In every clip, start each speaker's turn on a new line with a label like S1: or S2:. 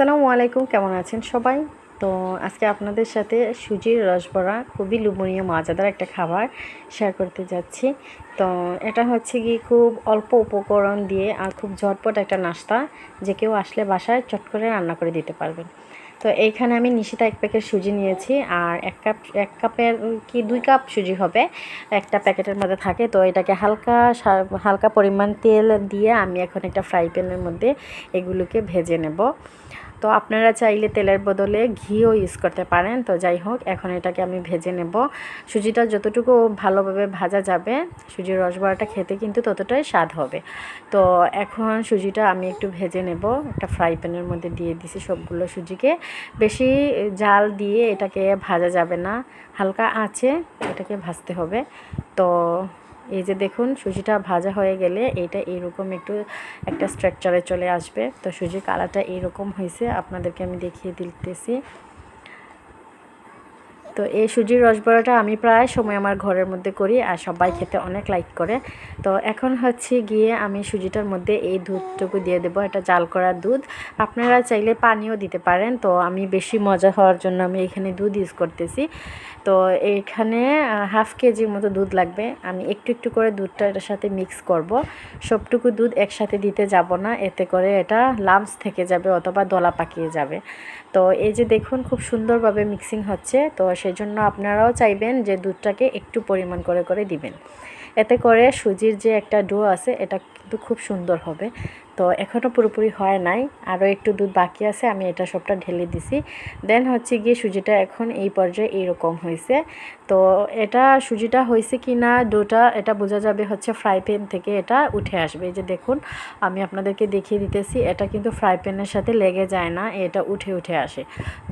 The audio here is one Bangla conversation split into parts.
S1: আসসালামু আলাইকুম, কেমন আছেন সবাই? তো আজকে আপনাদের সাথে সুজির রসবড়া খুবই লোভনীয়, মজাদার একটা খাবার শেয়ার করতে যাচ্ছি। তো এটা হচ্ছে কি খুব অল্প উপকরণ দিয়ে আর খুব ঝটপট একটা নাস্তা যে কেউ আসলে বাসায় চট করে রান্না করে দিতে পারবেন। তো এইখানে আমি নিশিতা এক প্যাকেট সুজি নিয়েছি আর এক কাপ, এক কাপের কি দুই কাপ সুজি হবে, একটা প্যাকেটের মধ্যে থাকে। তো এটাকে হালকা হালকা পরিমাণ তেল দিয়ে আমি এখন একটা ফ্রাই প্যানের মধ্যে এগুলোকে ভেজে নেব। তো আপনারা চাইলে তেলের বদলে ঘিও ইউজ করতে পারেন। তো যাই হোক, এখন এটাকে আমি ভেজে নেব। সুজিটা যতটুকু ভালোভাবে ভাজা যাবে, সুজির রসবড়াটা খেতে কিন্তু ততটাই স্বাদ হবে। তো এখন সুজিটা আমি একটু ভেজে নেব। একটা ফ্রাই প্যানের মধ্যে দিয়ে দিছি সবগুলো সুজিকে। বেশি জাল দিয়ে এটাকে ভাজা যাবে না। হালকা আঁচে এটাকে ভাজতে হবে। তো এই যে দেখুন, সুজিটা ভাজা হয়ে গেলে এটা এরকম একটু একটা স্ট্রাকচারে চলে আসবে। তো সুজির কালারটা এরকম হয়েছে, আপনাদেরকে আমি দেখিয়ে দিতেছি। তো এই সুজির রসবড়াটা আমি প্রায় সময় আমার ঘরের মধ্যে করি আর সবাই খেতে অনেক লাইক করে। তো এখন হচ্ছে গিয়ে আমি সুজিটার মধ্যে এই দুধটুকু দিয়ে দেবো, এটা জাল করা দুধ। আপনারা চাইলে পানিও দিতে পারেন, তো আমি বেশি মজা হওয়ার জন্য আমি এখানে দুধ ইউজ করতেছি। তো এইখানে হাফ কেজির মতো দুধ লাগবে। আমি একটু একটু করে দুধটা এটার সাথে মিক্স করব। সবটুকু দুধ একসাথে দিতে যাব না, এতে করে এটা লামস থেকে যাবে অথবা দলা পাকিয়ে যাবে। তো এই যে দেখুন, খুব সুন্দরভাবে মিক্সিং হচ্ছে। তো সেই জন্য আপনারাও চাইবেন যে দুধটাকে একটু পরিমাণ করে করে দিবেন। এতে করে সুজির যে একটা ডো আছে, এটা কিন্তু খুব সুন্দর হবে। তো এখনও পুরোপুরি হয় নাই। আরও একটু দুধ বাকি আছে, আমি এটা সবটা ঢেলে দিছি। দেন হচ্ছে গিয়ে সুজিটা এখন এই পর্যায়ে এইরকম হয়েছে। তো এটা সুজিটা হয়েছে কি না ডোটা এটা বোঝা যাবে হচ্ছে ফ্রাই প্যান থেকে এটা উঠে আসবে। এই যে দেখুন, আমি আপনাদেরকে দেখিয়ে দিতেছি, এটা কিন্তু ফ্রাই প্যানের সাথে লেগে যায় না, এটা উঠে উঠে আসে।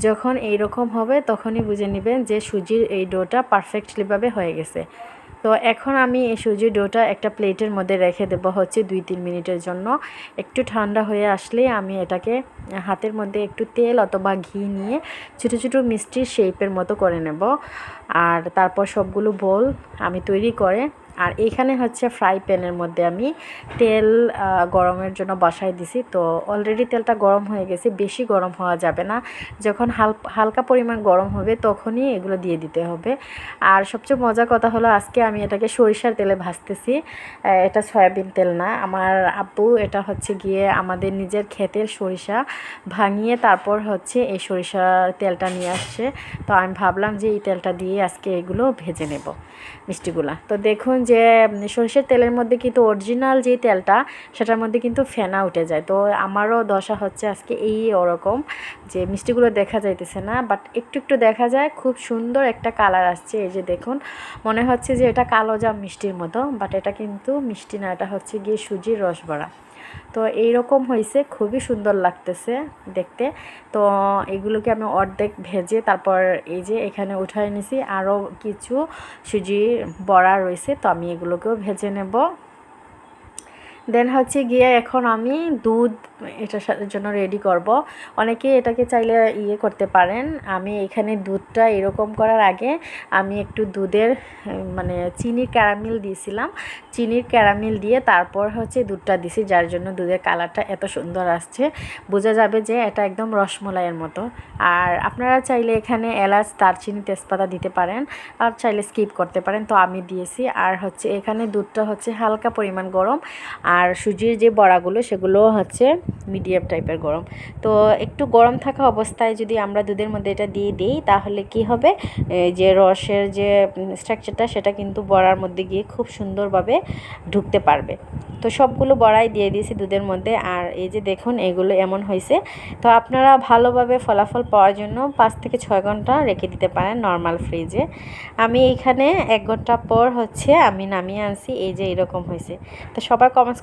S1: যখন এই রকম হবে, তখনই বুঝে নেবেন যে সুজির এই ডোটা পারফেক্টলিভাবে হয়ে গেছে। তো এখন আমি এই সুজির ডোটা একটা প্লেটের মধ্যে রেখে দেব হচ্ছে দুই তিন মিনিটের জন্য। একটু ঠান্ডা হয়ে আসলে আমি এটাকে হাতের মধ্যে একটু তেল অথবা ঘি নিয়ে ছোটো ছোটো মিষ্টির শেপের মতো করে নেব। আর তারপর সবগুলো বল আমি তৈরি করে আর এইখানে হচ্ছে ফ্রাই প্যানের মধ্যে আমি তেল গরমের জন্য বসাই দিছি। তো অলরেডি তেলটা গরম হয়ে গেছে, বেশি গরম হওয়া যাবে না। যখন হালকা পরিমাণ গরম হবে, তখনই এগুলো দিয়ে দিতে হবে। আর সবচেয়ে মজার কথা হলো, আজকে আমি এটাকে সরিষার তেলে ভাজতেছি। এটা সয়াবিন তেল না। আমার আব্বু এটা হচ্ছে গিয়ে আমাদের নিজের ক্ষেতের সরিষা ভাঙিয়ে তারপর হচ্ছে এই সরিষার তেলটা নিয়ে আসছে। তো আমি ভাবলাম যে এই তেলটা দিয়ে আজকে এগুলো ভেজে নেব মিষ্টিগুলা। তো দেখুন যে সরষের তেলের মধ্যে কিন্তু অরিজিনাল যে তেলটা, সেটার মধ্যে কিন্তু ফেনা উঠে যায়। তো আমারও দশা হচ্ছে আজকে এই ওরকম যে, মিষ্টিগুলো দেখা যাইতেছে না বাট একটু একটু দেখা যায়, খুব সুন্দর একটা কালার আসছে। এই যে দেখুন, মনে হচ্ছে যে, এটা কালো জাম মিষ্টির মতো বাট এটা কিন্তু মিষ্টি না, এটা হচ্ছে গিয়ে সুজির রস রসবড়া। তো এইরকম হয়েছে, খুবই সুন্দর লাগতেছে দেখতে। তো এগুলোকে আমি অর্ধেক ভেজে তারপর এই যে এখানে উঠাই নিছি। আরও কিছু সুজি বড়া রয়েছে, তো আমি এগুলোকেও ভেজে নেব। দেন হচ্ছে গিয়ে এখন আমি দুধ এটার জন্য রেডি করব। অনেকে এটাকে চাইলে ইয়ে করতে পারেন। আমি এখানে দুধটা এরকম করার আগে আমি একটু দুধের মানে চিনির ক্যারামেল দিয়েছিলাম। চিনির ক্যারামেল দিয়ে তারপর হচ্ছে দুধটা দিছি, যার জন্য দুধের কালারটা এত সুন্দর আসছে। বোঝা যাবে যে এটা একদম রসমলাইয়ের মতো। আর আপনারা চাইলে এখানে এলাচ, দারচিনি, তেজপাতা দিতে পারেন। আর চাইলে স্কিপ করতে পারেন। তো আমি দিয়েছি। আর হচ্ছে এখানে দুধটা হচ্ছে হালকা পরিমাণ গরম। আর সুজির যে বড়াগুলো, সেগুলো হচ্ছে মিডিয়াম টাইপের গরম। তো একটু গরম থাকা অবস্থায় যদি আমরা দুধের মধ্যে এটা দিয়ে দিই, তাহলে কি হবে? যে রসের যে স্ট্রাকচারটা সেটা কিন্তু বড়ার মধ্যে গিয়ে খুব সুন্দরভাবে ঢুকতে পারবে। তো সবগুলো বড়াই দিয়ে দিয়েছি দুধের মধ্যে। আর এই যে দেখুন, এগুলো এমন হয়েছে। তো আপনারা ভালোভাবে ফলাফল পাওয়ার জন্য পাঁচ থেকে ছয় ঘণ্টা রেখে দিতে পারেন নর্মাল ফ্রিজে। আমি এইখানে এক ঘণ্টা পর হচ্ছে আমি নামিয়ে আনছি। এই যে এরকম হয়েছে। তো সবাই কমেন্টস